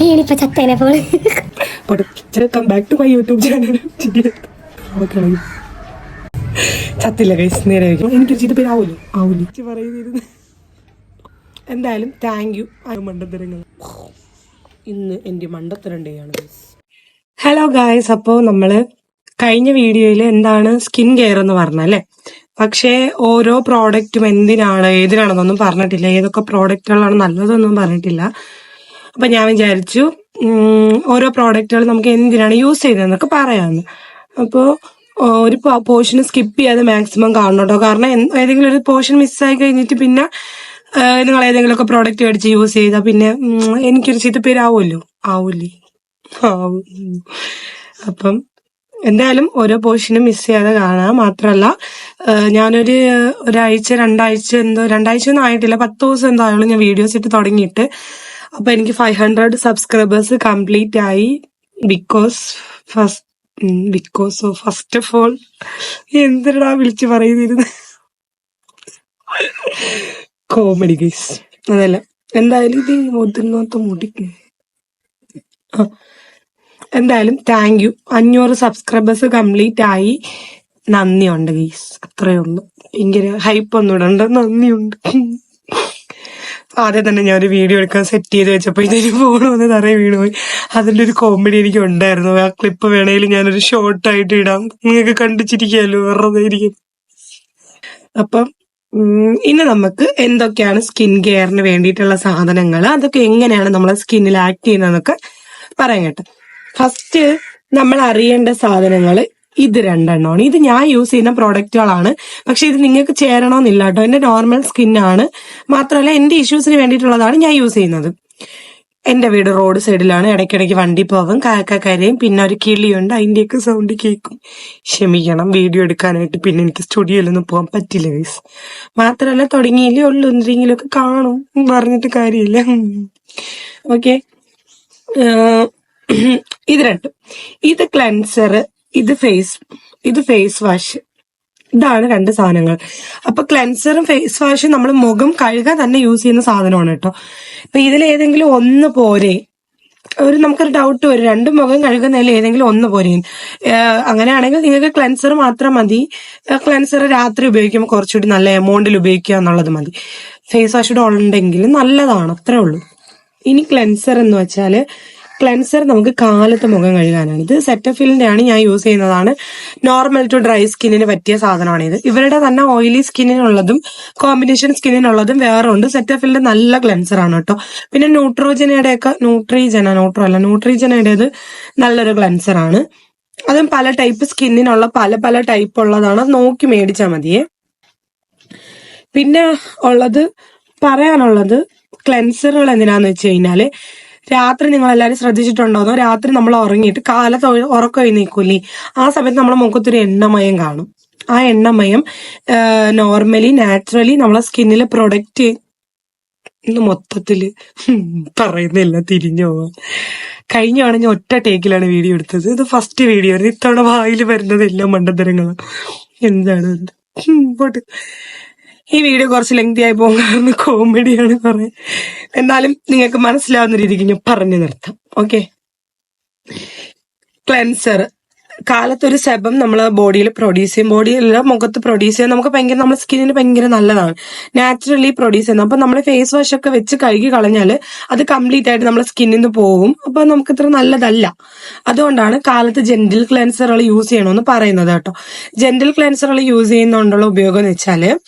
വീണിപ്പോ ചത്തേനെ Paul come back to my YouTube channel ചത്തില്ല guys നേരെ എനിക്ക് ചീത്ത പേര് ആവൂലോ? ആവൂലി. പറയുന്നിരുന്നു എന്തായാലും താങ്ക് യു ആ മണ്ടത്തരങ്ങൾ ഇന്ന് എന്റെ മണ്ടത്തരം ഡേ ആണ് ഹലോ ഗായ്സ് അപ്പോ നമ്മൾ കഴിഞ്ഞ വീഡിയോയിൽ എന്താണ് സ്കിൻ കെയർ എന്ന് പറഞ്ഞല്ലേ പക്ഷേ ഓരോ പ്രോഡക്റ്റും എന്തിനാണ് ഏതിനാണെന്നൊന്നും പറഞ്ഞിട്ടില്ല. ഏതൊക്കെ പ്രോഡക്റ്റുകളാണ് നല്ലതെന്നൊന്നും പറഞ്ഞിട്ടില്ല. അപ്പൊ ഞാൻ വിചാരിച്ചു ഓരോ പ്രോഡക്റ്റുകൾ നമുക്ക് എന്തിനാണ് യൂസ് ചെയ്തതെന്നൊക്കെ പറയാമെന്ന് അപ്പോൾ ഒരു പോർഷൻ സ്കിപ്പ് ചെയ്യാതെ മാക്സിമം കാണണം കേട്ടോ കാരണം ഏതെങ്കിലും ഒരു പോർഷൻ മിസ്സായി കഴിഞ്ഞിട്ട് പിന്നെ നിങ്ങൾ ഏതെങ്കിലുമൊക്കെ പ്രോഡക്റ്റ് മേടിച്ച് യൂസ് ചെയ്താൽ പിന്നെ എനിക്കൊരു ചീത്ത പേരാവുമല്ലോ ആവൂലേ. ആവും അപ്പം എന്തായാലും ഓരോ പോർഷനും മിസ് ചെയ്യാതെ കാണാം മാത്രമല്ല ഞാനൊരു ഒരാഴ്ച രണ്ടാഴ്ച എന്തോ രണ്ടാഴ്ച ഒന്നും ആയിട്ടില്ല. പത്ത് ദിവസം എന്തോ ആയുള്ളൂ ഞാൻ വീഡിയോസ് ഇട്ട് തുടങ്ങിയിട്ട്. അപ്പൊ എനിക്ക് ഫൈവ് ഹൺഡ്രഡ് സബ്സ്ക്രൈബേഴ്സ് കംപ്ലീറ്റ് ആയി. Because first because of first of all എന്തിനാ വിളിച്ചു പറയുന്നിരുന്നു? കോമഡി ഗൈസ് അതല്ല. എന്തായാലും ഇത് മുതിർന്നോത്ത മുടിക്ക് എന്തായാലും താങ്ക് യു അഞ്ഞൂറ് സബ്സ്ക്രൈബേഴ്സ് കംപ്ലീറ്റ് ആയി. നന്ദിയുണ്ട് ഗീസ് അത്രയേ ഉള്ളൂ. ഭയങ്കര ഹൈപ്പ് ഒന്നും ഇടണ്ട നന്ദിയുണ്ട്. ആദ്യം തന്നെ ഞാൻ ഒരു വീഡിയോ എടുക്കാൻ സെറ്റ് ചെയ്ത് വെച്ചപ്പോൾ ഇതിന് ഫോൺ വന്ന് നിറയെ വീണ് പോയി. അതിന്റെ ഒരു കോമഡി എനിക്ക് ഉണ്ടായിരുന്നു. ആ ക്ലിപ്പ് വേണേലും ഞാനൊരു ഷോർട്ടായിട്ട് ഇടാം. നിങ്ങൾക്ക് കണ്ടിച്ചിരിക്കാമല്ലോ വെറുതെ ഇരിക്കും അപ്പം ഇനി നമുക്ക് എന്തൊക്കെയാണ് സ്കിൻ കെയറിന് വേണ്ടിയിട്ടുള്ള സാധനങ്ങൾ അതൊക്കെ എങ്ങനെയാണ് നമ്മളെ സ്കിന്നിൽ ആക്ട് ചെയ്യുന്നതെന്നൊക്കെ പറയാൻ കേട്ടോ. ഫസ്റ്റ് നമ്മൾ അറിയേണ്ട സാധനങ്ങൾ ഇത് രണ്ടെണ്ണമാണ്. ഇത് ഞാൻ യൂസ് ചെയ്യുന്ന പ്രോഡക്റ്റുകളാണ് പക്ഷെ ഇത് നിങ്ങൾക്ക് ചേരണമെന്നില്ല കേട്ടോ. എന്റെ നോർമൽ സ്കിന്നാണ് മാത്രമല്ല എന്റെ ഇഷ്യൂസിന് വേണ്ടിയിട്ടുള്ളതാണ് ഞാൻ യൂസ് ചെയ്യുന്നത്. എന്റെ വീട് റോഡ് സൈഡിലാണ് ഇടയ്ക്കിടയ്ക്ക് വണ്ടി പോകും കാക്കക്കരയും പിന്നെ ഒരു കിളിയുണ്ട്. അതിന്റെയൊക്കെ സൗണ്ട് കേൾക്കും. ക്ഷമിക്കണം വീഡിയോ എടുക്കാനായിട്ട് പിന്നെ എനിക്ക് സ്റ്റുഡിയോയിലൊന്നും പോകാൻ പറ്റില്ല ഗൈസ് മാത്രമല്ല തുടങ്ങിയില്ലേ ഉള്ളൂ. എന്തെങ്കിലും ഒക്കെ കാണും പറഞ്ഞിട്ട് കാര്യമില്ല. ഓക്കെ ഇത് രണ്ടും. ഇത് ക്ലെൻസർ ഇത് ഫേസ് ഇത് ഫേസ് വാഷ് ഇതാണ് രണ്ട് സാധനങ്ങൾ. അപ്പൊ ക്ലെൻസറും ഫേസ് വാഷും നമ്മൾ മുഖം കഴുകാൻ തന്നെ യൂസ് ചെയ്യുന്ന സാധനമാണ് കേട്ടോ അപ്പൊ ഇതിലേതെങ്കിലും ഒന്ന് പോരെ. ഒരു നമുക്കൊരു ഡൗട്ട് വരും. രണ്ടും മുഖം കഴുകുന്നതിൽ ഏതെങ്കിലും ഒന്ന് പോരെ. അങ്ങനെയാണെങ്കിൽ നിങ്ങൾക്ക് ക്ലെൻസർ മാത്രം മതി. ക്ലെൻസർ രാത്രി ഉപയോഗിക്കുമ്പോൾ കുറച്ചുകൂടി നല്ല എമൗണ്ടിൽ ഉപയോഗിക്കുക എന്നുള്ളത് മതി. ഫേസ് വാഷ് ഉണ്ടെങ്കിൽ നല്ലതാണ്. അത്രേ ഉള്ളൂ. ഇനി ക്ലെൻസർ എന്ന് വെച്ചാൽ ക്ലെൻസർ നമുക്ക് കാലത്ത് മുഖം കഴുകാനാണ്. ഇത് സെറ്റഫിലിന്റെ ആണ് ഞാൻ യൂസ് ചെയ്യുന്നതാണ്. നോർമൽ ടു ഡ്രൈ സ്കിന്നിന് പറ്റിയ സാധനമാണ് ഇത്. ഇവരുടെ തന്നെ ഓയിലി സ്കിന്നിനുള്ളതും കോമ്പിനേഷൻ സ്കിന്നിനുള്ളതും വേറെ ഉണ്ട് സെറ്റഫിലിന്റെ നല്ല ക്ലെൻസർ ആണ് കേട്ടോ. പിന്നെ ന്യൂട്രോജനയുടെ ഒക്കെ ന്യൂട്രീജന ന്യൂട്രോ അല്ല. ന്യൂട്രീജനയുടേത് നല്ലൊരു ക്ലെൻസർ ആണ്. അതും പല ടൈപ്പ് സ്കിന്നിനുള്ള പല പല ടൈപ്പ് ഉള്ളതാണ്. നോക്കി മേടിച്ചാൽ മതിയേ. പിന്നെ ഉള്ളത് പറയാനുള്ളത് ക്ലെൻസറുകൾ എന്തിനാന്ന് വെച്ച് കഴിഞ്ഞാൽ രാത്രി നിങ്ങൾ എല്ലാവരും ശ്രദ്ധിച്ചിട്ടുണ്ടോന്നോ? രാത്രി നമ്മൾ ഉറങ്ങിയിട്ട് കാലത്ത് ഉറക്കം എഴുന്നേക്കൂലേ ആ സമയത്ത് നമ്മുടെ മുഖത്തൊരു എണ്ണമയം കാണും. ആ എണ്ണമയം നോർമലി നാച്ചുറലി നമ്മളെ സ്കിന്നിൽ പ്രൊഡക്റ്റ് മൊത്തത്തിൽ പറയുന്നില്ല തിരിഞ്ഞു പോവാൻ കഴിഞ്ഞാണ് ഞാൻ ഒറ്റ ടേക്കിലാണ് വീഡിയോ എടുത്തത്. ഇത് ഫസ്റ്റ് വീഡിയോ ഇത്തവണ വായിൽ വരുന്നതെല്ലാം മണ്ടത്തരങ്ങളാണ് എന്താണ് പോട്ടെ. ഈ വീഡിയോ കുറച്ച് ലെങ്തി ആയി പോകും. കാരണം കോമഡിയാണ് കുറെ. എന്നാലും നിങ്ങൾക്ക് മനസ്സിലാവുന്ന രീതിക്ക് ഞാൻ പറഞ്ഞു നിർത്താം. ഓക്കെ ക്ലെൻസർ കാലത്തൊരു സെബം നമ്മൾ ബോഡിയിൽ പ്രൊഡ്യൂസ് ചെയ്യും. ബോഡിയിലുള്ള മുഖത്ത് പ്രൊഡ്യൂസ് ചെയ്യാൻ നമുക്ക് ഭയങ്കര നമ്മുടെ സ്കിന്നിന് ഭയങ്കര നല്ലതാണ്. നാച്ചുറലി പ്രൊഡ്യൂസ് ചെയ്യുന്നത്. അപ്പൊ നമ്മൾ ഫേസ് വാഷ് ഒക്കെ വെച്ച് കഴുകി കളഞ്ഞാൽ അത് കംപ്ലീറ്റ് ആയിട്ട് നമ്മുടെ സ്കിന്നിൽ നിന്ന് പോകും. അപ്പൊ നമുക്ക് ഇത്ര നല്ലതല്ല. അതുകൊണ്ടാണ് കാലത്ത് ജെന്റിൽ ക്ലെൻസറുകൾ യൂസ് ചെയ്യണമെന്ന് പറയുന്നത് കേട്ടോ. ജെന്റിൽ ക്ലെൻസറുകൾ യൂസ് ചെയ്യുന്നതുകൊണ്ടുള്ള ഉപയോഗം എന്ന് വെച്ചാൽ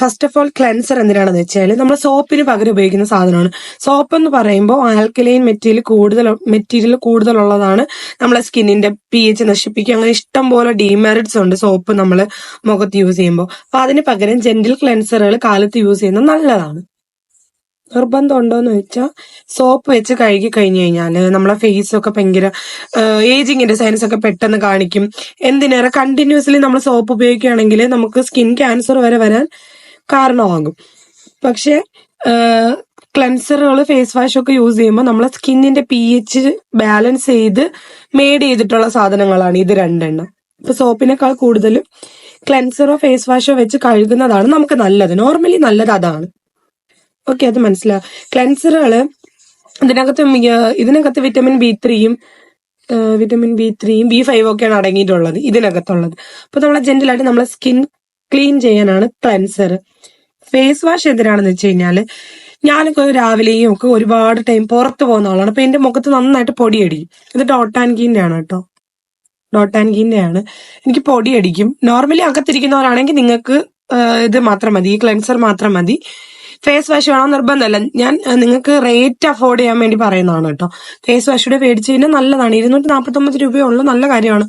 ഫസ്റ്റ് ഓഫ് ഓൾ ക്ലെൻസർ എന്തിനാണെന്ന് വെച്ചാൽ നമ്മൾ സോപ്പിന് പകരം ഉപയോഗിക്കുന്ന സാധനമാണ്. സോപ്പ് എന്ന് പറയുമ്പോൾ ആൽക്കലൈൻ മെറ്റീരിയൽ കൂടുതൽ മെറ്റീരിയൽ കൂടുതലുള്ളതാണ് നമ്മളെ സ്കിന്നിന്റെ പി എച്ച് നശിപ്പിക്കുക അങ്ങനെ ഇഷ്ടം പോലെ ഡീമെറിറ്റ്സ് ഉണ്ട് സോപ്പ് നമ്മൾ മുഖത്ത് യൂസ് ചെയ്യുമ്പോൾ അപ്പൊ അതിന് പകരം ജെന്റിൽ ക്ലെൻസറുകൾ കാലത്ത് യൂസ് ചെയ്യുന്നത് നല്ലതാണ്. നിർബന്ധം ഉണ്ടോന്ന് വെച്ചാൽ സോപ്പ് വെച്ച് കഴുകി കഴിഞ്ഞു കഴിഞ്ഞാൽ നമ്മളെ ഫേസ് ഒക്കെ ഭയങ്കര ഏജിങ്ങിന്റെ സൈൻസ് ഒക്കെ പെട്ടെന്ന് കാണിക്കും. എന്തിനേറെ കണ്ടിന്യൂസ്ലി നമ്മൾ സോപ്പ് ഉപയോഗിക്കുകയാണെങ്കിൽ നമുക്ക് സ്കിൻ ക്യാൻസർ വരെ വരാൻ കാരണമാകും. പക്ഷെ ക്ലൻസറുകൾ ഫേസ് വാഷ് ഒക്കെ യൂസ് ചെയ്യുമ്പോൾ നമ്മളെ സ്കിന്നിന്റെ പി എച്ച് ബാലൻസ് ചെയ്ത് മെയ്ഡ് ചെയ്തിട്ടുള്ള സാധനങ്ങളാണ് ഇത് രണ്ടെണ്ണം. ഇപ്പൊ സോപ്പിനേക്കാൾ കൂടുതലും ക്ലെൻസറോ ഫേസ് വാഷോ വെച്ച് കഴുകുന്നതാണ് നമുക്ക് നല്ലത്. നോർമലി നല്ലത് അതാണ്. ഓക്കെ അത് മനസ്സിലാവും ക്ലൻസറുകൾ ഇതിനകത്ത് ഇതിനകത്ത് വിറ്റമിൻ ബി ത്രീയും വിറ്റമിൻ ബി ത്രീയും ബി ഫൈവ് ഒക്കെയാണ് അടങ്ങിയിട്ടുള്ളത് ഇതിനകത്തുള്ളത്. അപ്പൊ നമ്മളെ ജെന്റിലായിട്ട് നമ്മളെ സ്കിൻ ക്ലീൻ ചെയ്യാനാണ് ക്ലൻസർ ഫേസ് വാഷ് എന്തിനാണെന്ന് വെച്ച് കഴിഞ്ഞാൽ ഞാനൊക്കെ രാവിലെയും ഒക്കെ ഒരുപാട് ടൈം പുറത്ത് പോകുന്ന ആളാണ്. അപ്പൊ എന്റെ മുഖത്ത് നന്നായിട്ട് പൊടിയടിക്കും. ഇത് ഡോട്ടാൻകീന്റെ ആണ് കേട്ടോ. ഡോട്ടാൻകീന്റെ ആണ് എനിക്ക് പൊടിയടിക്കും. നോർമലി അകത്തിരിക്കുന്നവരാണെങ്കിൽ നിങ്ങൾക്ക് ഇത് മാത്രം മതി. ഈ ക്ലെൻസർ മാത്രം മതി. ഫേസ് വാഷ് വേണം നിർബന്ധമല്ല ഞാൻ നിങ്ങൾക്ക് റേറ്റ് അഫോർഡ് ചെയ്യാൻ വേണ്ടി പറയുന്നതാണ് കേട്ടോ. ഫേസ് വാഷൂടെ മേടിച്ചു കഴിഞ്ഞാൽ നല്ലതാണ്. ഇരുന്നൂറ്റി നാൽപ്പത്തൊമ്പത് രൂപയുള്ള. നല്ല കാര്യമാണ്.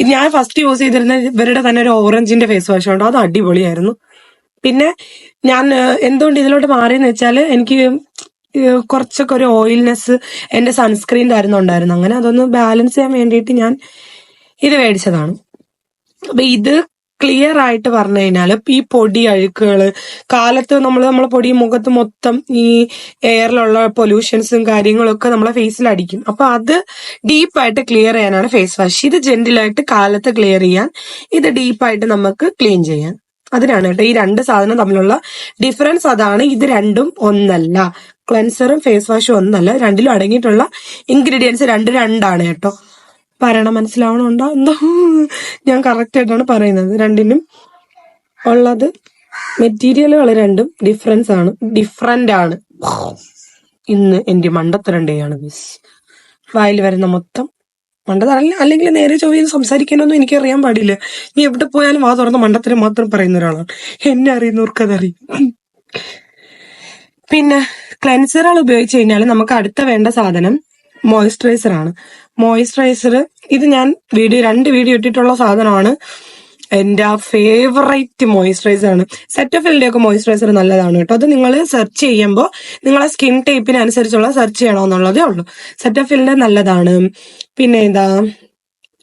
ഞാൻ ഫസ്റ്റ് യൂസ് ചെയ്തിരുന്ന ഇവരുടെ തന്നെ ഒരു ഓറഞ്ചിന്റെ ഫേസ് വാഷ് ഉണ്ടോ? അത് അടിപൊളിയായിരുന്നു. പിന്നെ ഞാൻ എന്തുകൊണ്ട് ഇതിലോട്ട് മാറിയെന്ന് വെച്ചാൽ എനിക്ക് കുറച്ചൊക്കെ ഒരു ഓയിൽനെസ് എന്റെ സൺസ്ക്രീൻ ഉണ്ടായിരുന്നു അങ്ങനെ അതൊന്ന് ബാലൻസ് ചെയ്യാൻ വേണ്ടിയിട്ട് ഞാൻ ഇത് മേടിച്ചതാണ്. അപ്പൊ ഇത് ക്ലിയർ ആയിട്ട് പറഞ്ഞു കഴിഞ്ഞാൽ ഈ പൊടി അഴുക്കുകൾ കാലത്ത് നമ്മൾ നമ്മളെ പൊടി മുഖത്ത് മൊത്തം ഈ എയറിലുള്ള പൊല്യൂഷൻസും കാര്യങ്ങളൊക്കെ നമ്മളെ ഫേസിൽ അടിക്കും. അപ്പൊ അത് ഡീപ്പായിട്ട് ക്ലിയർ ചെയ്യാനാണ് ഫേസ് വാഷ് ഇത് ജെന്റിലായിട്ട് കാലത്ത് ക്ലിയർ ചെയ്യാൻ ഇത് ഡീപ്പായിട്ട് നമുക്ക് ക്ലീൻ ചെയ്യാൻ. അതിനാണ് കേട്ടോ ഈ രണ്ട് സാധനം തമ്മിലുള്ള ഡിഫറൻസ് അതാണ് ഇത് രണ്ടും ഒന്നല്ല. ക്ലെൻസറും ഫേസ് വാഷും ഒന്നല്ല. രണ്ടിലും അടങ്ങിയിട്ടുള്ള ഇൻഗ്രീഡിയൻസ് രണ്ട് രണ്ടാണ് കേട്ടോ. പറയണം മനസ്സിലാവണമുണ്ടോ എന്തോ ഞാൻ കറക്റ്റ് ആയിട്ടാണ് പറയുന്നത്. രണ്ടിനും ഉള്ളത് മെറ്റീരിയലുകൾ രണ്ടും ഡിഫറൻസ് ആണ്. ഡിഫറെന്റ് ആണ്. ഇന്ന് എന്റെ മണ്ടത്തരണ്ടയാണ് മിസ് വായിൽ വരുന്ന മൊത്തം മണ്ടത്തരല്ല അല്ലെങ്കിൽ നേരെ ചോദ്യം സംസാരിക്കാനൊന്നും എനിക്കറിയാൻ പാടില്ല. നീ എവിടെ പോയാലും വാ തുറന്ന് മണ്ടത്തരം മാത്രം പറയുന്ന ഒരാളാണ്. എന്നെ അറിയുന്നവർക്കതറിയും പിന്നെ ക്ലെൻസറുകൾ ഉപയോഗിച്ച് കഴിഞ്ഞാൽ നമുക്ക് അടുത്ത വേണ്ട സാധനം മോയിസ്ചറൈസർ ആണ്. മോയിസ്ചറൈസർ ഇത് ഞാൻ വീഡിയോ രണ്ട് വീഡിയോ ഇട്ടിട്ടുള്ള സാധനമാണ്. എന്റെ ഫേവറേറ്റ് മോയിസ്ചറൈസർ ആണ്. സെറ്റഫിലിന്റെ ഒക്കെ മോയിസ്ചറൈസർ നല്ലതാണ് കേട്ടോ. അത് നിങ്ങൾ സെർച്ച് ചെയ്യുമ്പോൾ നിങ്ങളെ സ്കിൻ ടൈപ്പിനനുസരിച്ചുള്ള സെർച്ച് ചെയ്യണമെന്നുള്ളതേ ഉള്ളൂ. സെറ്റഫിലിന്റെ നല്ലതാണ്. പിന്നെ എന്താ?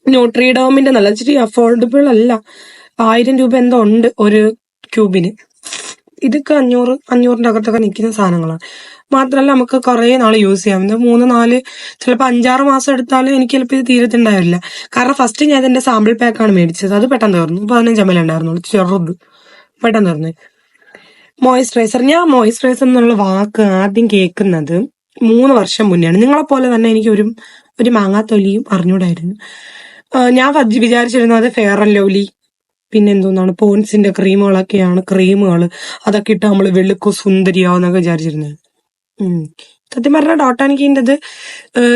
ന്യൂട്രിഡോമിന്റെ നല്ല ഇച്ചിരി അഫോർഡബിൾ അല്ല. ആയിരം രൂപ എന്തോ ഉണ്ട് ഒരു ക്യൂബിന് ഇതൊക്കെ അഞ്ഞൂറ് അഞ്ഞൂറിന്റെ അകത്തൊക്കെ നിൽക്കുന്ന സാധനങ്ങളാണ്. മാത്രമല്ല നമുക്ക് കുറെ നാൾ യൂസ് ചെയ്യാം. ഇത് മൂന്ന് നാല് ചിലപ്പോൾ അഞ്ചാറ് മാസം എടുത്താലും എനിക്ക് ചിലപ്പോൾ ഇത് തീരത്തുണ്ടാവില്ല കാരണം ഫസ്റ്റ് ഞാൻ ഇതിന്റെ സാമ്പിൾ പാക്കാണ് മേടിച്ചത്. അത് പെട്ടെന്ന് തീർന്നു. പതിനഞ്ച് എം എൽ ഉണ്ടായിരുന്നുള്ളൂ ചെറുത്. പെട്ടെന്ന് തീർന്നു. മോയിസ്ചറൈസർ ഞാൻ മോയിസ്ചറൈസർ എന്നുള്ള വാക്ക് ആദ്യം കേൾക്കുന്നത് മൂന്ന് വർഷം മുന്നെയാണ്. നിങ്ങളെ പോലെ തന്നെ എനിക്ക് ഒരു ഒരു മാങ്ങാത്തൊലിയും അറിഞ്ഞൂടായിരുന്നു. ഞാൻ വിചാരിച്ചിരുന്നത് ഫെയർ ആൻഡ് ലവ്ലി പിന്നെ എന്തോന്നാണ്? പോൺസിന്റെ ക്രീമുകളൊക്കെയാണ് ക്രീമുകൾ അതൊക്കെ ഇട്ട് നമ്മൾ വെളുക്കു സുന്ദരിയാവുന്നൊക്കെ വിചാരിച്ചിരുന്നത്. ഉം. സത്യം പറഞ്ഞാൽ കീന്റെത്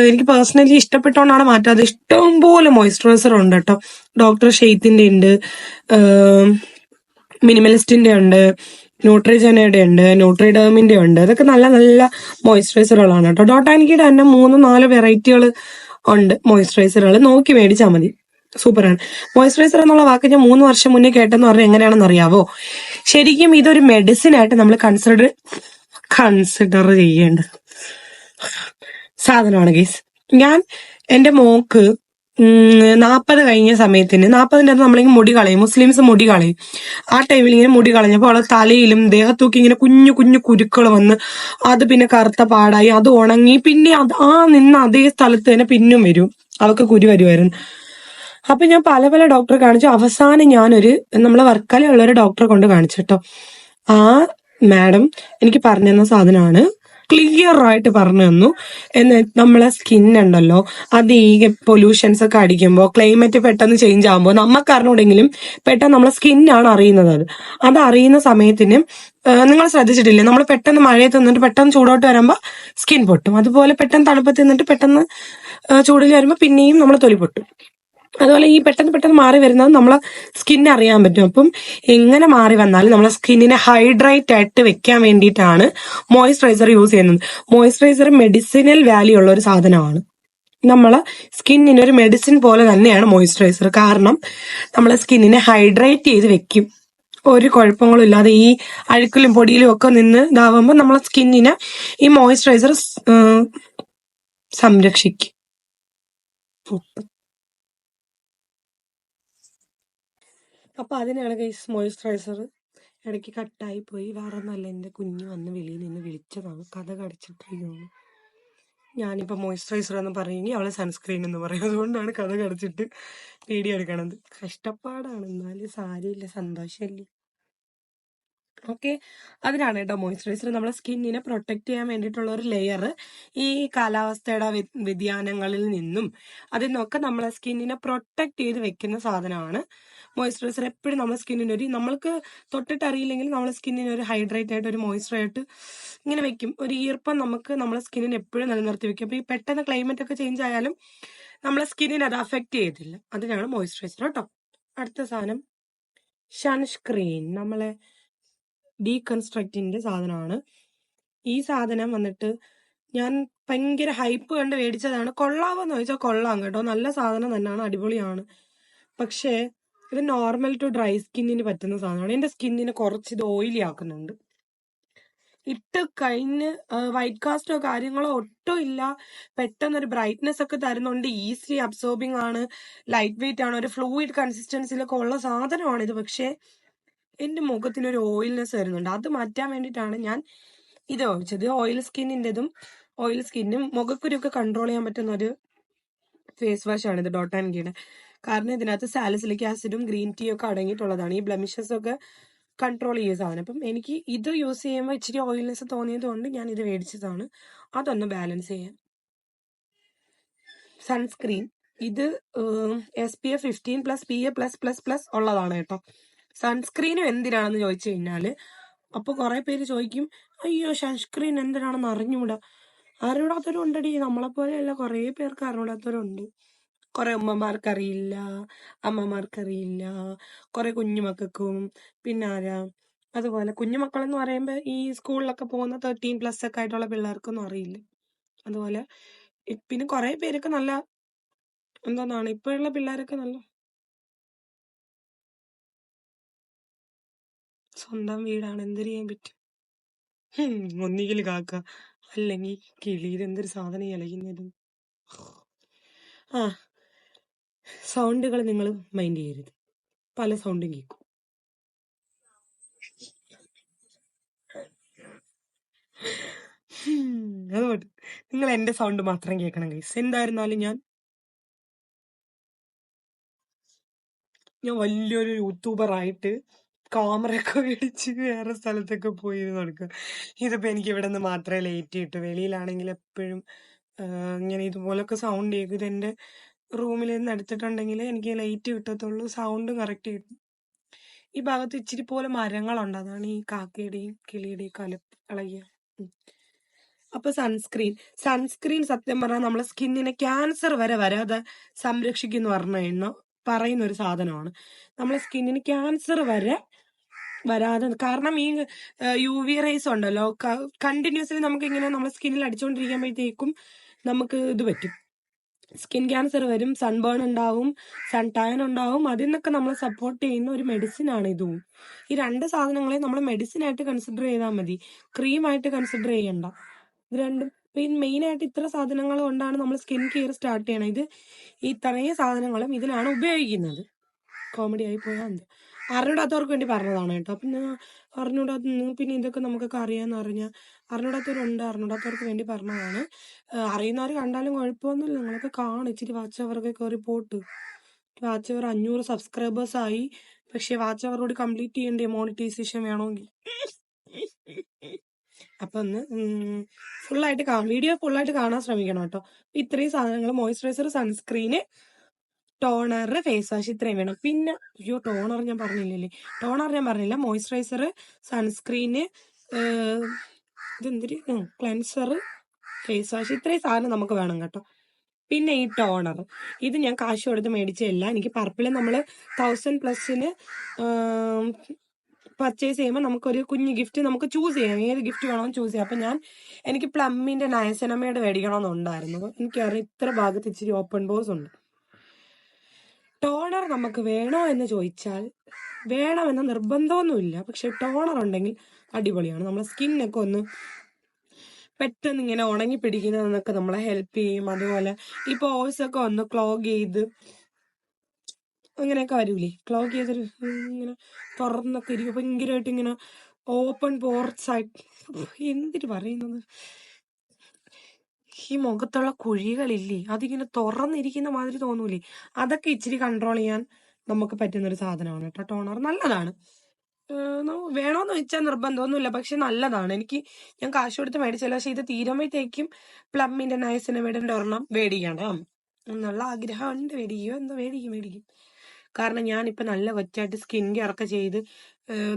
എനിക്ക് പേഴ്സണലി ഇഷ്ടപ്പെട്ടോണ്ടാണ് മാറ്റാതെ. ഇഷ്ടം പോലെ മോയിസ്ചറൈസർ ഉണ്ട് കേട്ടോ. ഡോക്ടർ ഷെയ്ത്തിന്റെ ഉണ്ട് മിനിമലിസ്റ്റിന്റെ ഉണ്ട് ന്യൂട്രിജനയുടെ ഉണ്ട് ന്യൂട്രിഡേമിന്റെ ഉണ്ട്. ഇതൊക്കെ നല്ല നല്ല മോയിസ്ചറൈസറുകളാണ് കേട്ടോ. ഡോട്ടാനിക്കിയുടെ തന്നെ മൂന്ന് നാല് വെറൈറ്റികൾ ഉണ്ട് മോയിസ്ചറൈസറുകൾ നോക്കി മേടിച്ചാൽ മതി. സൂപ്പറാണ്. മോയിസ്ചറൈസർ എന്നുള്ള വാക്ക് ഞാൻ മൂന്ന് വർഷം മുന്നേ കേട്ടെന്ന് പറഞ്ഞാൽ എങ്ങനെയാണെന്ന് അറിയാവോ ശരിക്കും ഇതൊരു മെഡിസിൻ ആയിട്ട് നമ്മൾ കൺസിഡർ കൺസിഡർ ചെയ്യേണ്ട സാധനമാണ് ഗീസ് ഞാൻ എന്റെ മോക്ക് നാൽപ്പത് കഴിഞ്ഞ സമയത്തിന് നാൽപ്പതിന്റെ അകത്ത് നമ്മളിങ്ങനെ മുടി കളയും. മുസ്ലിംസ് മുടി കളയും. ആ ടൈമിൽ ഇങ്ങനെ മുടി കളഞ്ഞപ്പോൾ അവളെ തലയിലും ദേഹത്തൊക്കെ ഇങ്ങനെ കുഞ്ഞു കുഞ്ഞു കുരുക്കൾ വന്ന് അത് പിന്നെ കറുത്ത പാടായി അത് ഉണങ്ങി. പിന്നെ അത് ആ നിന്ന് അതേ സ്ഥലത്ത് തന്നെ പിന്നും വരും. അവൾക്ക് കുരു വരുമായിരുന്നു അപ്പൊ ഞാൻ പല പല ഡോക്ടറെ കാണിച്ചു. അവസാനം ഞാനൊരു നമ്മളെ വർക്കലയുള്ള ഒരു ഡോക്ടറെ കൊണ്ട് കാണിച്ചു കേട്ടോ. ആ മാഡം എനിക്ക് പറഞ്ഞു തന്ന സാധനമാണ്. ക്ലിയർ ആയിട്ട് പറഞ്ഞു തന്നു. എന്ന് നമ്മളെ സ്കിൻ ഉണ്ടല്ലോ അത് ഈ പൊല്യൂഷൻസ് ഒക്കെ അടിക്കുമ്പോൾ ക്ലൈമറ്റ് പെട്ടെന്ന് ചേഞ്ച് ആകുമ്പോൾ നമുക്ക് അറിഞ്ഞൂടെങ്കിലും പെട്ടെന്ന് നമ്മളെ സ്കിന്നാണ് അറിയുന്നത് അത്. അത് അറിയുന്ന സമയത്തിന് നിങ്ങൾ ശ്രദ്ധിച്ചിട്ടില്ലേ? നമ്മൾ പെട്ടെന്ന് മഴയത്ത് നിന്നിട്ട് പെട്ടെന്ന് ചൂടോട്ട് വരുമ്പോൾ സ്കിൻ പൊട്ടും. അതുപോലെ പെട്ടെന്ന് തണുപ്പത്ത് നിന്നിട്ട് പെട്ടെന്ന് ചൂടിൽ വരുമ്പോൾ പിന്നെയും നമ്മൾ തൊലി പൊട്ടും. അതുപോലെ ഈ പെട്ടെന്ന് പെട്ടെന്ന് മാറി വരുന്നത് നമ്മളെ സ്കിന്നെ അറിയാൻ പറ്റും. അപ്പം എങ്ങനെ മാറി വന്നാലും നമ്മളെ സ്കിന്നിനെ ഹൈഡ്രേറ്റ് ആയിട്ട് വെക്കാൻ വേണ്ടിയിട്ടാണ് മോയ്സ്ചറൈസർ യൂസ് ചെയ്യുന്നത്. മോയ്സ്ചറൈസർ മെഡിസിനൽ വാല്യൂ ഉള്ള ഒരു സാധനമാണ്. നമ്മളെ സ്കിന്നിന് ഒരു മെഡിസിൻ പോലെ തന്നെയാണ് മോയ്സ്ചറൈസർ കാരണം നമ്മളെ സ്കിന്നിനെ ഹൈഡ്രേറ്റ് ചെയ്ത് വെക്കും. ഒരു കുഴപ്പങ്ങളും ഇല്ലാതെ ഈ അഴുക്കിലും പൊടിയിലും ഒക്കെ നിന്ന് ഇതാവുമ്പോൾ നമ്മളെ സ്കിന്നിനെ ഈ മോയ്സ്ചറൈസർ സംരക്ഷിക്കും. അപ്പൊ അതിനാണ് ഗൈസ് മോയിസ്ചറൈസർ ഇടയ്ക്ക് കട്ടായി പോയി. വേറെ എന്റെ കുഞ്ഞ് വന്ന് വെളിയിൽ നിന്ന് വിളിച്ചതാണ്. കഥ കടിച്ചിട്ടിരിക്കുന്നു. ഞാനിപ്പോൾ മോയിസ്ചറൈസർ എന്ന് പറയുമെങ്കിൽ അവളെ സൺസ്ക്രീൻ എന്ന് പറയും. അതുകൊണ്ടാണ് കഥ കടിച്ചിട്ട് വീഡിയോ എടുക്കണത്. കഷ്ടപ്പാടാണ്. എന്നാലും സാരിയില്ല സന്തോഷമല്ലേ ഓക്കെ? അതിനാണ് കേട്ടോ മോയ്സ്ചറൈസർ നമ്മുടെ സ്കിന്നിനെ പ്രൊട്ടക്ട് ചെയ്യാൻ വേണ്ടിയിട്ടുള്ള ഒരു ലെയർ. ഈ കാലാവസ്ഥയുടെ വ്യ- വ്യതിയാനങ്ങളിൽ നിന്നും അതിൽ നിന്നൊക്കെ നമ്മളെ സ്കിന്നിനെ പ്രൊട്ടക്ട് ചെയ്ത് വെക്കുന്ന സാധനമാണ് മോയ്സ്ചറൈസർ. എപ്പോഴും നമ്മുടെ സ്കിന്നിന് ഒരു നമ്മൾക്ക് തൊട്ടിട്ട് അറിയില്ലെങ്കിൽ നമ്മളെ സ്കിന്നിന് ഒരു ഹൈഡ്രേറ്റ് ആയിട്ട് ഒരു മോയ്സ്ചർ ആയിട്ട് ഇങ്ങനെ വെക്കും. ഒരു ഈർപ്പം നമുക്ക് നമ്മളെ സ്കിന്നിന് എപ്പോഴും നിലനിർത്തി വെക്കും. അപ്പൊ ഈ പെട്ടെന്ന് ക്ലൈമറ്റ് ഒക്കെ ചേഞ്ച് ആയാലും നമ്മളെ സ്കിന്നിനെ അത് അഫക്റ്റ് ചെയ്യത്തില്ല. അതിനാണ് മോയ്സ്ചറൈസർ കേട്ടോ അടുത്ത സാധനം. സൺസ്ക്രീൻ. നമ്മളെ ഡീകൺസ്ട്രക്റ്റിന്റെ സാധനമാണ്. ഈ സാധനം വന്നിട്ട് ഞാൻ ഭയങ്കര ഹൈപ്പ് കണ്ട് മേടിച്ചതാണ്. കൊള്ളാവെന്ന് ചോദിച്ചാൽ കൊള്ളാം കേട്ടോ. നല്ല സാധനം തന്നെയാണ് അടിപൊളിയാണ്. പക്ഷേ ഇത് നോർമൽ ടു ഡ്രൈ സ്കിന്നിന് പറ്റുന്ന സാധനമാണ്. എന്റെ സ്കിന്നിനെ കുറച്ച് ഇത് ഓയിലി ആക്കുന്നുണ്ട്. ഇട്ട് കഴിഞ്ഞ് വൈറ്റ് കാസ്റ്റോ കാര്യങ്ങളോ ഒട്ടും ഇല്ല. പെട്ടെന്ന് ഒരു ബ്രൈറ്റ്നെസ് ഒക്കെ തരുന്നുണ്ട്. ഈസിലി അബ്സോർബിംഗ് ആണ് ലൈറ്റ് വെയിറ്റ് ആണ് ഒരു ഫ്ലൂയിഡ് കൺസിസ്റ്റൻസിലൊക്കെ ഉള്ള സാധനമാണ് ഇത് പക്ഷേ എന്റെ മുഖത്തിന് ഒരു ഓയിൽനെസ് വരുന്നുണ്ട്. അത് മാറ്റാൻ വേണ്ടിയിട്ടാണ് ഞാൻ ഇത് ഒഴിച്ചത് ഓയിൽ സ്കിന്നിന്റെതും ഓയിൽ സ്കിന്നും മുഖക്കുരുക്കെ കൺട്രോൾ ചെയ്യാൻ പറ്റുന്ന ഒരു ഫേസ് വാഷ് ആണ് ഇത് ഡോട്ട് ആൻഡ് ഗീയുടെ കാരണം ഇതിനകത്ത് സാലസിലിക് ആസിഡും ഗ്രീൻ ടീ ഒക്കെ അടങ്ങിയിട്ടുള്ളതാണ്. ഈ ബ്ലമിഷസ് ഒക്കെ കൺട്രോൾ ചെയ്യുന്ന സാധനം. അപ്പം എനിക്ക് ഇത് യൂസ് ചെയ്യുമ്പോൾ ഇച്ചിരി ഓയിൽനെസ് തോന്നിയത് കൊണ്ട് ഞാൻ ഇത് മേടിച്ചതാണ്. അതൊന്ന് ബാലൻസ് ചെയ്യാൻ. സൺസ്ക്രീൻ ഇത് S P F fifteen plus P A plus plus plus ഉള്ളതാണ് കേട്ടോ. സൺസ്ക്രീനും എന്തിനാണെന്ന് ചോദിച്ചു കഴിഞ്ഞാൽ അപ്പൊ കുറെ പേര് ചോദിക്കും അയ്യോ സൺസ്ക്രീൻ എന്തിനാണെന്ന് അറിഞ്ഞുകൂടാ അറിവിടാത്തവരും ഉണ്ടടി. നമ്മളെ പോലെയല്ല കുറെ പേർക്ക് അറിവിടാത്തവരുണ്ട് കുറെ ഉമ്മമാർക്കറിയില്ല അമ്മമാർക്കറിയില്ല കുറെ കുഞ്ഞുമക്കൾക്കും പിന്നെ ആരാ? അതുപോലെ കുഞ്ഞുമക്കളെന്ന് പറയുമ്പോൾ പറയുമ്പോ ഈ സ്കൂളിലൊക്കെ പോകുന്ന തേർട്ടീൻ പ്ലസ് ഒക്കെ ആയിട്ടുള്ള പിള്ളേർക്കൊന്നും അറിയില്ല. അതുപോലെ പിന്നെ കുറെ പേരൊക്കെ നല്ല എന്താണ് ഇപ്പോഴുള്ള പിള്ളേരൊക്കെ നല്ല സ്വന്തം വീടാണ്. എന്തൊരു ചെയ്യാൻ പറ്റും? ഒന്നുകിൽ കാക്ക. അല്ലെങ്കിൽ കിളി ഇതെന്തൊരു സാധനം ഇലകുന്നത് ആ സൗണ്ടുകൾ നിങ്ങൾ മൈൻഡ് ചെയ്യരുത്. പല സൗണ്ടും കേൾക്കും. അതുകൊണ്ട് നിങ്ങൾ എന്റെ സൗണ്ട് മാത്രം കേൾക്കണം ഗൈസ് എന്തായിരുന്നാലും ഞാൻ ഞാൻ വലിയൊരു യൂട്യൂബർ ആയിട്ട് ക്യാമറയൊക്കെ മേടിച്ച് വേറെ സ്ഥലത്തൊക്കെ പോയി നടക്കുക ഇതിപ്പോ എനിക്ക് ഇവിടെ നിന്ന് മാത്രമേ ലേറ്റ് കിട്ടൂ. വെളിയിലാണെങ്കിൽ എപ്പോഴും ഇങ്ങനെ ഇതുപോലൊക്കെ സൗണ്ട് കേൾക്കും ഇത് എന്റെ റൂമിൽ നിന്ന് എടുത്തിട്ടുണ്ടെങ്കിൽ എനിക്ക് ലൈറ്റ് കിട്ടത്തുള്ളൂ. സൗണ്ട് കറക്റ്റ് കിട്ടും. ഈ ഭാഗത്ത് ഇച്ചിരി പോലെ മരങ്ങളുണ്ട്. അതാണ് ഈ കാക്കയുടെയും കിളിയുടെയും കലപ്പ് ഇളകിയ. അപ്പൊ സൺസ്ക്രീൻ സൺസ്ക്രീൻ സത്യം പറഞ്ഞാൽ നമ്മളെ സ്കിന്നിനെ ക്യാൻസർ വരെ വരാതെ സംരക്ഷിക്കുന്നു പറഞ്ഞു കഴിഞ്ഞാൽ പറയുന്ന ഒരു സാധനമാണ്. നമ്മളെ സ്കിന്നിന് ക്യാൻസർ വരെ വരാതെ കാരണം ഈ യു വി റേസ് ഉണ്ടല്ലോ കണ്ടിന്യൂസ്ലി നമുക്ക് ഇങ്ങനെ നമ്മുടെ സ്കിന്നിൽ അടിച്ചുകൊണ്ടിരിക്കുമ്പോഴത്തേക്കും നമുക്ക് ഇത് പറ്റും. സ്കിൻ ക്യാൻസർ വരും സൺബേൺ ഉണ്ടാവും സൺ ടാൻ ഉണ്ടാവും അതിൽ നിന്നൊക്കെ നമ്മളെ സപ്പോർട്ട് ചെയ്യുന്ന ഒരു മെഡിസിൻ ആണ് ഇതും. ഈ രണ്ട് സാധനങ്ങളെ നമ്മൾ മെഡിസിൻ ആയിട്ട് കൺസിഡർ ചെയ്താൽ മതി. ക്രീം ആയിട്ട് കൺസിഡർ ചെയ്യണ്ട. ഇത് രണ്ടും മെയിൻ ആയിട്ട് ഇത്ര സാധനങ്ങൾ കൊണ്ടാണ് നമ്മൾ സ്കിൻ കെയർ സ്റ്റാർട്ട് ചെയ്യണം. ഇത് ഈ ഇത്രയും സാധനങ്ങളും ഇതിലാണ് ഉപയോഗിക്കുന്നത്. കോമഡി ആയി പോയാൽ എന്ത് അറിഞ്ഞൂടാത്തവർക്ക് വേണ്ടി പറഞ്ഞതാണ് കേട്ടോ. പിന്നെ അറിഞ്ഞൂടാത്ത പിന്നെ ഇതൊക്കെ നമുക്കൊക്കെ അറിയാന്ന് അറിഞ്ഞാൽ അറിഞ്ഞൂടാത്തവരുണ്ട് അറിഞ്ഞൂടാത്തവർക്ക് വേണ്ടി പറഞ്ഞതാണ്. അറിയുന്നവർ കണ്ടാലും കുഴപ്പമൊന്നുമില്ല. നിങ്ങളൊക്കെ കാണും. ഇച്ചിരി വാച്ച് അവർക്ക് കയറി പോട്ട്. വാച്ച് അവർ അഞ്ഞൂറ് സബ്സ്ക്രൈബേഴ്സ് ആയി. പക്ഷെ വാച്ച് അവറോട് കംപ്ലീറ്റ് ചെയ്യണ്ടേ? മോണിറ്റൈസേഷൻ വേണമെങ്കിൽ. അപ്പൊ ഒന്ന് ഫുള്ളായിട്ട് വീഡിയോ ഫുള്ളായിട്ട് കാണാൻ ശ്രമിക്കണം കേട്ടോ. ഇത്രയും സാധനങ്ങൾ moisturiser sunscreen toner face wash ഇത്രയും വേണം. പിന്നെ അയ്യോ ടോണർ ഞാൻ പറഞ്ഞില്ലല്ലേ ടോണർ ഞാൻ പറഞ്ഞില്ല. മോയ്സ്ചറൈസർ സൺസ്ക്രീന് ഇതെന്തിരി? ക്ലെൻസർ ഫേസ് വാഷ് ഇത്രയും സാധനം നമുക്ക് വേണം കേട്ടോ. പിന്നെ ഈ ടോണർ ഇത് ഞാൻ കാശ് കൊടുത്ത് മേടിച്ചതല്ല. എനിക്ക് പർപ്പിൾ നമ്മൾ തൗസൻഡ് പ്ലസിന് പർച്ചേസ് ചെയ്യുമ്പോൾ നമുക്കൊരു കുഞ്ഞു ഗിഫ്റ്റ് നമുക്ക് ചൂസ് ചെയ്യാം. ഏത് ഗിഫ്റ്റ് വേണമെന്ന് ചൂസ് ചെയ്യാം. അപ്പൊ ഞാൻ എനിക്ക് പ്ലമ്മിന്റെ നയസനമയുടെ മേടിക്കണമെന്നുണ്ടായിരുന്നു. എനിക്കറിയാം ഇത്ര ഭാഗത്ത് ഇച്ചിരി ഓപ്പൺ ബോസ് ഉണ്ട്. ടോണർ നമുക്ക് വേണോ എന്ന് ചോദിച്ചാൽ വേണമെന്ന നിർബന്ധമൊന്നുമില്ല. പക്ഷെ ടോണർ ഉണ്ടെങ്കിൽ അടിപൊളിയാണ്. നമ്മളെ സ്കിന്നൊക്കെ ഒന്ന് പെട്ടെന്ന് ഇങ്ങനെ ഉണങ്ങി പിടിക്കുന്നതെന്നൊക്കെ നമ്മളെ ഹെൽപ്പ് ചെയ്യും. അതുപോലെ ഈ പോഴ്സൊക്കെ ഒന്ന് ക്ലോഗ് ചെയ്ത് അങ്ങനെയൊക്കെ വരൂലേ? ക്ലോക്ക് ചെയ്തൊരു ഇങ്ങനെ തുറന്നൊക്കെ ഇരിക്കും ഭയങ്കരമായിട്ട് ഇങ്ങനെ ഓപ്പൺ പോർട്സ് ആയിട്ട് എന്തിട്ട് പറയുന്നത്? ഈ മുഖത്തുള്ള കുഴികളില്ലേ? അതിങ്ങനെ തുറന്നിരിക്കുന്ന മാതിരി തോന്നൂലേ? അതൊക്കെ ഇച്ചിരി കൺട്രോൾ ചെയ്യാൻ നമുക്ക് പറ്റുന്ന ഒരു സാധനമാണ് കേട്ടോ. ടോണർ നല്ലതാണ്. വേണോന്ന് വെച്ചാൽ നിർബന്ധമൊന്നുമില്ല. പക്ഷെ നല്ലതാണ്. എനിക്ക് ഞാൻ കാശ് കൊടുത്ത് മേടിച്ചല്ല പക്ഷെ ഇത് തീരുമ്പോഴത്തേക്കും പ്ലംബിന്റെ നയസിനെ വീടിന്റെ ഒരെണ്ണം മേടിക്കണം എന്നുള്ള ആഗ്രഹമുണ്ട്. മേടിക്കുക എന്താ മേടിക്കും മേടിക്കും കാരണം ഞാനിപ്പോ നല്ല വെച്ചായിട്ട് സ്കിൻ കെയർ ഒക്കെ ചെയ്ത്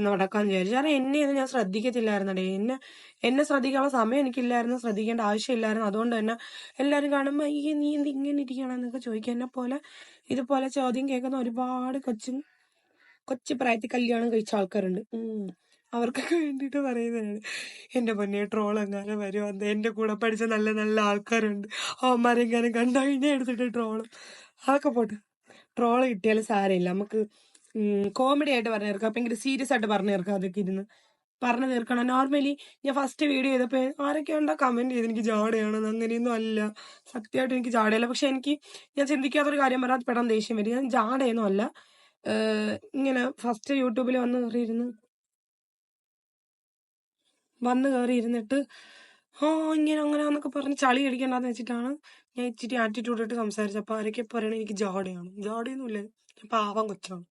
നടക്കാന്ന് വിചാരിച്ചു. കാരണം എന്നെ ഒന്നും ഞാൻ ശ്രദ്ധിക്കത്തില്ലായിരുന്നടേ. എന്നെ എന്നെ ശ്രദ്ധിക്കാനുള്ള സമയം എനിക്കില്ലായിരുന്നു. ശ്രദ്ധിക്കേണ്ട ആവശ്യമില്ലായിരുന്നു. അതുകൊണ്ട് തന്നെ എല്ലാവരും കാണുമ്പോൾ ഈ നീ എന്ത് ഇങ്ങനെ ഇരിക്കണമെന്നൊക്കെ ചോദിക്കുക എന്നെ പോലെ ഇതുപോലെ ചോദ്യം കേൾക്കുന്ന ഒരുപാട് കൊച്ചു കൊച്ചു പ്രായത്തിൽ കല്യാണം കഴിച്ച ആൾക്കാരുണ്ട്. അവർക്കൊക്കെ വേണ്ടിയിട്ട് പറയുന്നതാണ്. എന്റെ പൊന്നെ ട്രോൾ എങ്ങാനും അത് എന്റെ കൂടെ പഠിച്ച നല്ല നല്ല ആൾക്കാരുണ്ട്. അവന്മാരെങ്ങാനും കണ്ടു? കഴിഞ്ഞാൽ എടുത്തിട്ട് ട്രോളും അതൊക്കെ പോട്ടെ. ട്രോൾ കിട്ടിയാലും സാരമില്ല. നമുക്ക് കോമഡി ആയിട്ട് പറഞ്ഞു തീർക്കാം. ഭയങ്കര സീരിയസ് ആയിട്ട് പറഞ്ഞു തീർക്കാം അതൊക്കെ ഇരുന്ന്. പറഞ്ഞു തീർക്കണം. നോർമലി ഞാൻ ഫസ്റ്റ് വീഡിയോ ചെയ്തപ്പോൾ ആരൊക്കെ ഉണ്ടോ കമന്റ് ചെയ്ത് എനിക്ക് ജാടയാണെന്ന് അങ്ങനെയൊന്നും അല്ല. സത്യമായിട്ട് എനിക്ക് ജാടയല്ല പക്ഷെ എനിക്ക് ഞാൻ ചിന്തിക്കാത്തൊരു കാര്യം പറയാൻ പെട്ടെന്ന് ദേഷ്യം വരും. ഞാൻ ജാടയൊന്നും അല്ല. ഇങ്ങനെ ഫസ്റ്റ് യൂട്യൂബിൽ വന്ന് കയറിയിരുന്ന് വന്ന് കയറി ഇരുന്നിട്ട് ഇങ്ങനെ അങ്ങനെ എന്നൊക്കെ പറഞ്ഞ് ചളി അടിക്കണ്ടെന്ന് വെച്ചിട്ടാണ് ഞാൻ ഇച്ചിരി ആറ്റിറ്റ്യൂഡ് ആയിട്ട് സംസാരിച്ചപ്പോ ആരൊക്കെ പറയണ എനിക്ക് ജാടയാണ് ജാടയൊന്നുമില്ല ഞാൻ പാവം കൊച്ചാണ്.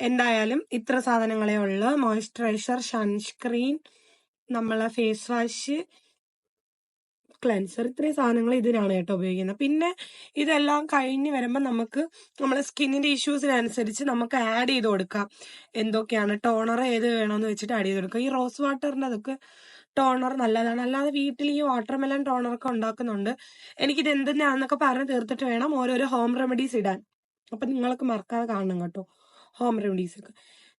എന്തായാലും ഇത്ര സാധനങ്ങളെ ഉള്ളു. മോയ്സ്ചറൈസർ സൺസ്ക്രീൻ നമ്മളെ ഫേസ് വാഷ് ക്ലെൻസർ ഇത്രയും സാധനങ്ങൾ ഇതിനാണ് കേട്ടോ ഉപയോഗിക്കുന്നത്. പിന്നെ ഇതെല്ലാം കഴിഞ്ഞ് വരുമ്പോൾ നമുക്ക് നമ്മളെ സ്കിന്നിന്റെ ഇഷ്യൂസിനനുസരിച്ച് നമുക്ക് ആഡ് ചെയ്ത് കൊടുക്കാം. എന്തൊക്കെയാണ്? ടോണർ ഏത് വേണമെന്ന് വെച്ചിട്ട് ആഡ് ചെയ്ത് കൊടുക്കാം. ഈ റോസ് വാട്ടറിന്റെ അതൊക്കെ ടോണർ നല്ലതാണ്. അല്ലാതെ വീട്ടിൽ ഈ വാട്ടർമെലൺ ടോണർ ഒക്കെ ഉണ്ടാക്കുന്നുണ്ട്. എനിക്കിത് എന്തിനാണെന്നൊക്കെ പറഞ്ഞ് തീർത്തിട്ട് വേണം ഓരോരോ ഹോം റെമഡീസ് ഇടാൻ. അപ്പൊ നിങ്ങൾക്ക് മറക്കാതെ കാണണം കേട്ടോ ഹോം റെമഡീസ് ഒക്കെ.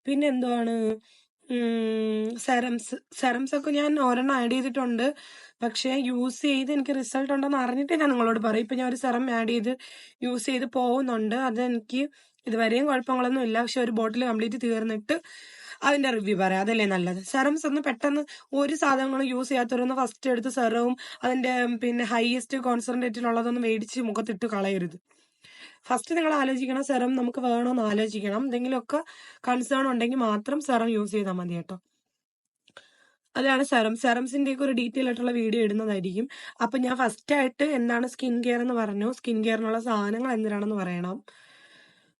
പിന്നെ എന്തുവാണ്? സെറംസ്. സെറംസ് ഒക്കെ ഞാൻ ഒരെണ്ണം ആഡ് ചെയ്തിട്ടുണ്ട്. പക്ഷേ യൂസ് ചെയ്ത് എനിക്ക് റിസൾട്ട് ഉണ്ടെന്ന് അറിഞ്ഞിട്ട് ഞാൻ നിങ്ങളോട് പറയും. ഇപ്പൊ ഞാൻ ഒരു സെറം ആഡ് ചെയ്ത് യൂസ് ചെയ്ത് പോകുന്നുണ്ട്. അതെനിക്ക് ഇതുവരെയും കുഴപ്പങ്ങളൊന്നും ഇല്ല. പക്ഷെ ഒരു ബോട്ടിൽ കംപ്ലീറ്റ് തീർന്നിട്ട് അതിന്റെ റിവ്യൂ പറയാം. അതല്ലേ നല്ലത്? സെറംസ് ഒന്ന് പെട്ടെന്ന് ഒരു സാധനങ്ങളും യൂസ് ചെയ്യാത്തവരൊന്ന് ഫസ്റ്റ് എടുത്ത് സെറവും അതിന്റെ പിന്നെ ഹൈയസ്റ്റ് കോൺസെൻട്രേറ്റിലുള്ളതൊന്നും മേടിച്ച് മുഖത്തിട്ട് കളയരുത്. ഫസ്റ്റ് നിങ്ങൾ ആലോചിക്കണം സെറം നമുക്ക് വേണമെന്ന് ആലോചിക്കണം. എന്തെങ്കിലുമൊക്കെ കൺസേൺ ഉണ്ടെങ്കിൽ മാത്രം സെറം യൂസ് ചെയ്താൽ മതി കേട്ടോ. അതാണ് സെറം സെറംസിന്റെ ഒക്കെ ഒരു ഡീറ്റെയിൽ ആയിട്ടുള്ള വീഡിയോ ഇടുന്നതായിരിക്കും. അപ്പൊ ഞാൻ ഫസ്റ്റ് ആയിട്ട് എന്താണ് സ്കിൻ കെയർ എന്ന് പറഞ്ഞു. സ്കിൻ കെയറിനുള്ള സാധനങ്ങൾ എന്തിനാണെന്ന് പറയണം.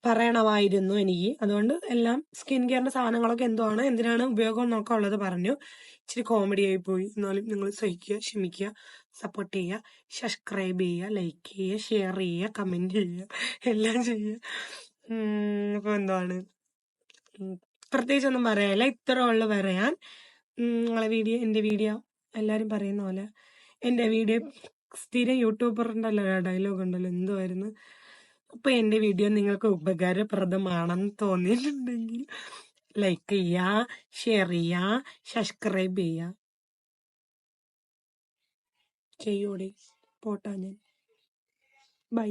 പറയണമായിരുന്നു എനിക്ക്. അതുകൊണ്ട് എല്ലാം സ്കിൻ കെയറിന്റെ സാധനങ്ങളൊക്കെ എന്തുവാണ് എന്തിനാണ് ഉപയോഗം എന്നൊക്കെ ഉള്ളത് പറഞ്ഞു. ഇച്ചിരി കോമഡി ആയി പോയി. എന്നാലും നിങ്ങൾ സഹിക്കുക ക്ഷമിക്കുക സപ്പോർട്ട് ചെയ്യുക സബ്സ്ക്രൈബ് ചെയ്യുക ലൈക്ക് ചെയ്യുക ഷെയർ ചെയ്യുക കമന്റ് ചെയ്യുക എല്ലാം ചെയ്യുക. ഉം, അപ്പൊ എന്താണ് പ്രത്യേകിച്ച് പ്രത്യേകിച്ചൊന്നും പറയാനില്ല. ഇത്ര ഉള്ളു പറയാൻ. നിങ്ങളെ വീഡിയോ എന്റെ വീഡിയോ എല്ലാരും പറയുന്ന പോലെ. എന്റെ വീഡിയോ സ്ഥിരം യൂട്യൂബർ അല്ല ഡയലോഗ് ഉണ്ടല്ലോ. എന്തുമായിരുന്നു അപ്പൊ എന്റെ വീഡിയോ നിങ്ങൾക്ക് ഉപകാരപ്രദമാണെന്ന് തോന്നിയിട്ടുണ്ടെങ്കിൽ ലൈക്ക് ചെയ്യുക ഷെയർ ചെയ്യുക സബ്സ്ക്രൈബ് ചെയ്യുക ചെയ്യൂടെ. പോട്ടാ ഞാൻ. ബൈ